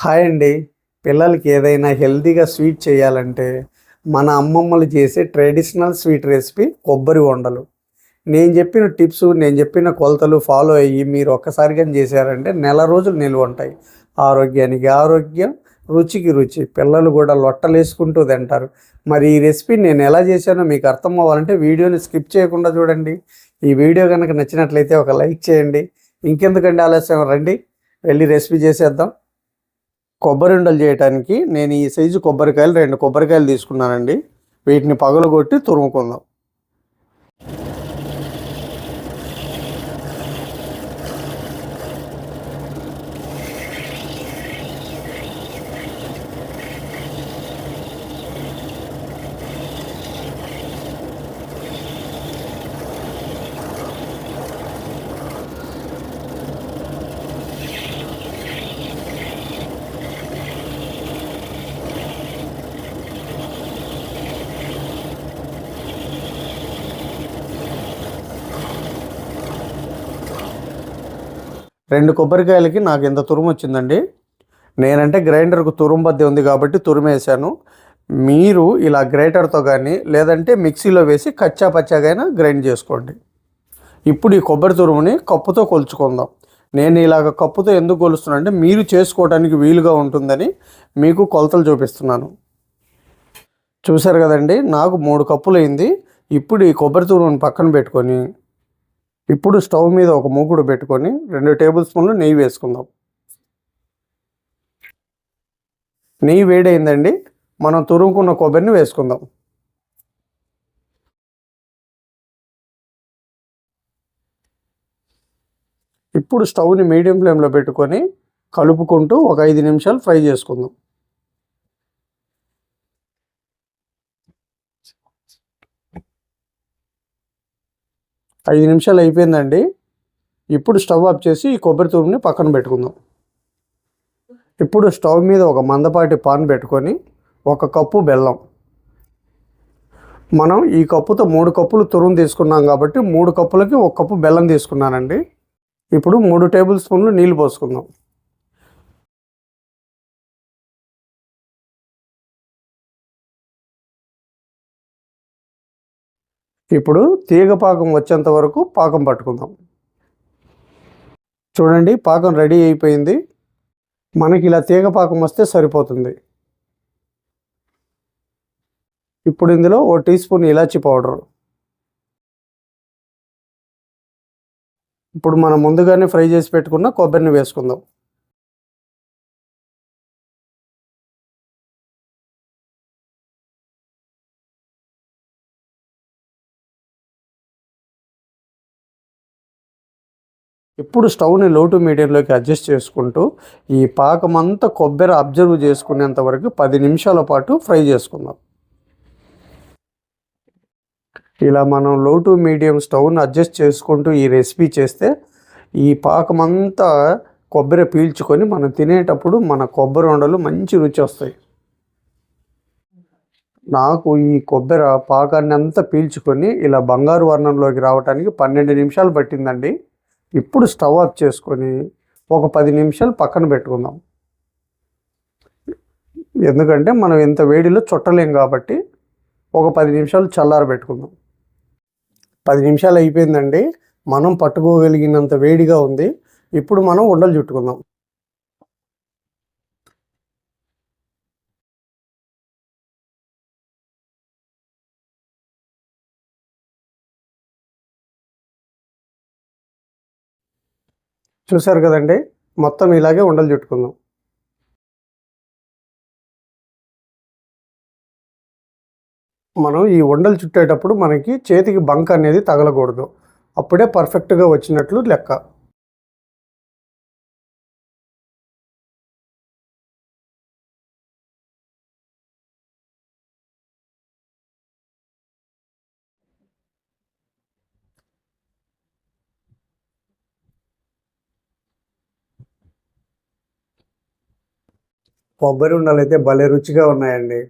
Hi అండి. పిల్లలకి ఏదైనా హెల్తీగా స్వీట్ చేయాలంటే మన అమ్మమ్మలు చేసే ట్రెడిషనల్ స్వీట్ రెసిపీ కొబ్బరి వండలు. నేను చెప్పిన టిప్స్ నేను చెప్పిన కొలతలు ఫాలో అయ్యి మీరు ఒక్కసారిగా చేశారంటే నెల రోజులు నిల్వ ఉంటాయి. ఆరోగ్యానికి ఆరోగ్యం రుచికి రుచి. పిల్లలు కూడా లొట్టలేసుకుంటూ తింటారు. మరి ఈ రెసిపీ నేను ఎలా చేశానో మీకు అర్థం అవ్వాలంటే వీడియోని స్కిప్ చేయకుండా చూడండి. ఈ వీడియో కనుక నచ్చినట్లయితే ఒక లైక్ చేయండి. ఇంకెందుకండి ఆలస్యం? రండి వెళ్ళి రెసిపీ చేసేద్దాం. కొబ్బరి ఉండలు చేయడానికి నేను ఈ సైజు కొబ్బరికాయలు రెండు కొబ్బరికాయలు తీసుకున్నానండి. వీటిని పగలగొట్టి తురుముకుందాం. రెండు కొబ్బరికాయలకి నాకు ఇంత తురుము వచ్చిందండి. నేనంటే గ్రైండర్కు తురుము ఉంది కాబట్టి తురుమేసాను మీరు ఇలా గ్రైటర్తో కానీ లేదంటే మిక్సీలో వేసి కచ్చా పచ్చాగైనా గ్రైండ్ చేసుకోండి. ఇప్పుడు ఈ కొబ్బరి తురుముని కప్పుతో కొలుచుకుందాం. నేను ఇలాగ కప్పుతో ఎందుకు కొలుస్తున్నాను అంటే మీరు చేసుకోవడానికి వీలుగా ఉంటుందని మీకు కొలతలు చూపిస్తున్నాను. చూశారు కదండి నాకు మూడు కప్పులు అయింది ఇప్పుడు ఈ కొబ్బరి తురుముని పక్కన పెట్టుకొని ఇప్పుడు స్టవ్ మీద ఒక మూకుడు పెట్టుకొని రెండు టేబుల్ స్పూన్లు నెయ్యి వేసుకుందాం. నెయ్యి వేడైందండి. మనం తురుముకున్న కొబ్బరిని వేసుకుందాం. ఇప్పుడు స్టవ్ని మీడియం ఫ్లేమ్లో పెట్టుకొని కలుపుకుంటూ ఒక ఐదు నిమిషాలు ఫ్రై చేసుకుందాం. ఐదు నిమిషాలు అయిపోయిందండి. ఇప్పుడు స్టవ్ ఆఫ్ చేసి ఈ కొబ్బరి తురుముని పక్కన పెట్టుకుందాం. ఇప్పుడు స్టవ్ మీద ఒక మందపాటి పాన్ పెట్టుకొని ఒక కప్పు బెల్లం. మనం ఈ కప్పుతో మూడు కప్పులు తురుము తీసుకున్నాం కాబట్టి మూడు కప్పులకి ఒక కప్పు బెల్లం తీసుకున్నానండి. ఇప్పుడు మూడు టేబుల్ స్పూన్లు నీళ్ళు పోసుకుందాం. ఇప్పుడు తీగ పాకం వచ్చేంత వరకు పాకం పట్టుకుందాం. చూడండి పాకం రెడీ అయిపోయింది. మనకి ఇలా తీగ పాకం వస్తే సరిపోతుంది. ఇప్పుడు ఇందులో ఓ టీ స్పూన్ ఇలాచి పౌడర్. ఇప్పుడు మనం ముందుగానే ఫ్రై చేసి పెట్టుకున్న కొబ్బరిని వేసుకుందాం. ఇప్పుడు స్టవ్ని లో టు మీడియంలోకి అడ్జస్ట్ చేసుకుంటూ ఈ పాకమంతా కొబ్బరి అబ్జర్వ్ చేసుకునేంత వరకు పది నిమిషాల పాటు ఫ్రై చేసుకుందాం. ఇలా మనం లో టు మీడియం స్టవ్ని అడ్జస్ట్ చేసుకుంటూ ఈ రెసిపీ చేస్తే ఈ పాకమంతా కొబ్బరి పీల్చుకొని మనం తినేటప్పుడు మన కొబ్బరి ఉండలు మంచి రుచి వస్తాయి. నాకు ఈ కొబ్బరి పాకాన్ని అంతా పీల్చుకొని ఇలా బంగారు వర్ణంలోకి రావడానికి పన్నెండు నిమిషాలు పట్టిందండి. ఇప్పుడు స్టవ్ ఆఫ్ చేసుకొని ఒక పది నిమిషాలు పక్కన పెట్టుకుందాం. ఎందుకంటే మనం ఇంత వేడిలో చుట్టలేం కాబట్టి ఒక పది నిమిషాలు చల్లార పెట్టుకుందాం. పది నిమిషాలు అయిపోయిందండి. మనం పట్టుకోగలిగినంత వేడిగా ఉంది. ఇప్పుడు మనం ఉండలు చుట్టుకుందాం. చూసారు కదండి? మొత్తం ఇలాగే ఉండలు చుట్టుకుందాం. మనం ఈ ఉండలు చుట్టేటప్పుడు మనకి చేతికి బంక్ అనేది తగలకూడదు. అప్పుడే పర్ఫెక్ట్గా వచ్చినట్లు లెక్క. కొబ్బరి ఉండలు అయితే భలే రుచిగా ఉన్నాయండి.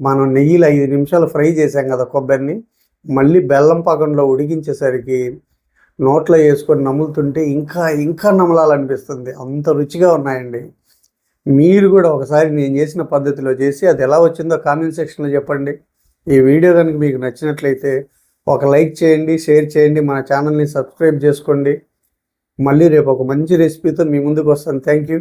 మనం నెయ్యిలో ఐదు నిమిషాలు ఫ్రై చేసాం కదా కొబ్బరిని మళ్ళీ బెల్లం పాకంలో ఉడికించేసరికి నోట్లో వేసుకొని నములుతుంటే ఇంకా ఇంకా నమలాలనిపిస్తుంది. అంత రుచిగా ఉన్నాయండి. మీరు కూడా ఒకసారి నేను చేసిన పద్ధతిలో చేసి అది ఎలా వచ్చిందో కామెంట్ సెక్షన్లో చెప్పండి. ఈ వీడియో కనుక మీకు నచ్చినట్లయితే ఒక లైక్ చేయండి షేర్ చేయండి మన ఛానల్ని సబ్స్క్రైబ్ చేసుకోండి. మళ్ళీ రేపు ఒక మంచి రెసిపీతో మీ ముందుకు వస్తాను. Thank you.